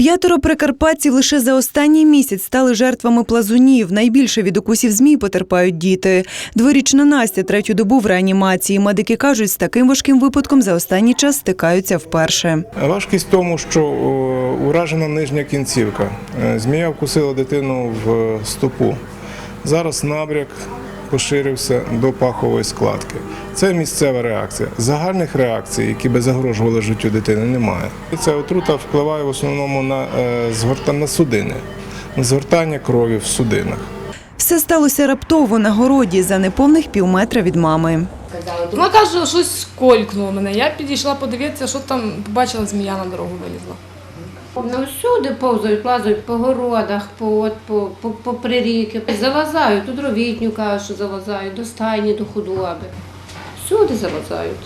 П'ятеро прикарпатців лише за останній місяць стали жертвами плазунів. Найбільше від укусів змій потерпають діти. Дворічна Настя третю добу в реанімації. Медики кажуть, з таким важким випадком за останній час стикаються вперше. Важкість в тому, що уражена нижня кінцівка. Е, Змія вкусила дитину в стопу. Зараз набряк поширився до пахової складки. Це місцева реакція. Загальних реакцій, які би загрожували життю дитини, немає. І Ця отрута впливає в основному на е, згорта- судини, на згортання крові в судинах. Все сталося раптово на городі за неповних півметра від мами. Вона каже, щось сколькнуло мене. Я підійшла подивитися, що там побачила змія на дорогу вилізла. Ну, всюди повзають, лазають по городах, по, от, по, по, по приріки. Залазають, тут ровітню кажуть, що залазають, до стайні, до худоби. Всюди залазають.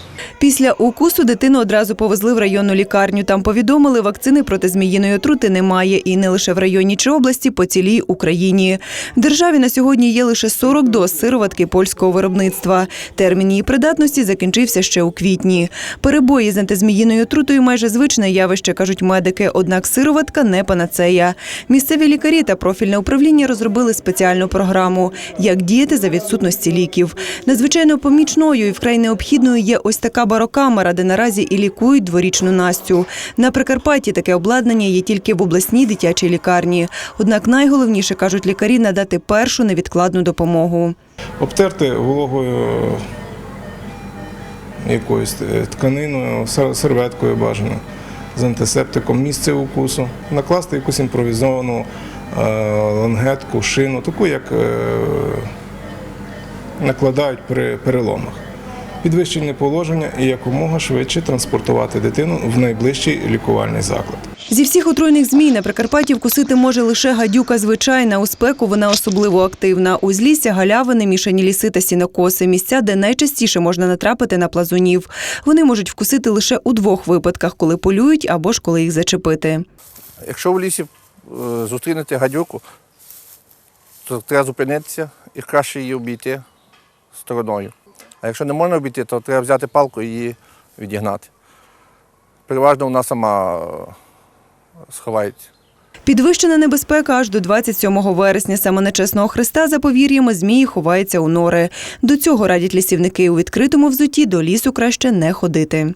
Після укусу дитину одразу повезли в районну лікарню. Там повідомили, вакцини проти зміїної отрути немає. І не лише в районі чи області, по цілій Україні. В державі на сьогодні є лише 40 доз сироватки польського виробництва. Термін її придатності закінчився ще у квітні. Перебої з антизміїною отрутою майже звичне явище, кажуть медики. Однак сироватка не панацея. Місцеві лікарі та профільне управління розробили спеціальну програму, як діяти за відсутності ліків. Надзвичайно помічною і вкрай необхідною є ось така барокамера, де наразі і лікують дворічну Настю. На Прикарпатті таке обладнання є тільки в обласній дитячій лікарні. Однак найголовніше кажуть лікарі надати першу невідкладну допомогу. обтерти вологою якоюсь е, тканиною, серветкою бажано з антисептиком місце укусу, накласти якусь імпровізовану е, лангетку, шину, таку, як е, накладають при переломах. Підвищення положення і якомога швидше транспортувати дитину в найближчий лікувальний заклад. Зі всіх отруйних змій на Прикарпатті вкусити може лише гадюка звичайна. У спеку вона особливо активна. Узлісся, галявини, мішані ліси та сінокоси – місця, де найчастіше можна натрапити на плазунів. Вони можуть вкусити лише у двох випадках, коли полюють або ж коли їх зачепити. Якщо в лісі е, зустрінете гадюку, то треба зупинитися і краще її обійти стороною. А якщо не можна обійти, то треба взяти палку і її відігнати. Переважно вона сама е, сховається. Підвищена небезпека аж до 27 вересня. Саме на чесного Христа за повір'ями змії ховаються у нори. До цього радять лісівники у відкритому взуті до лісу краще не ходити.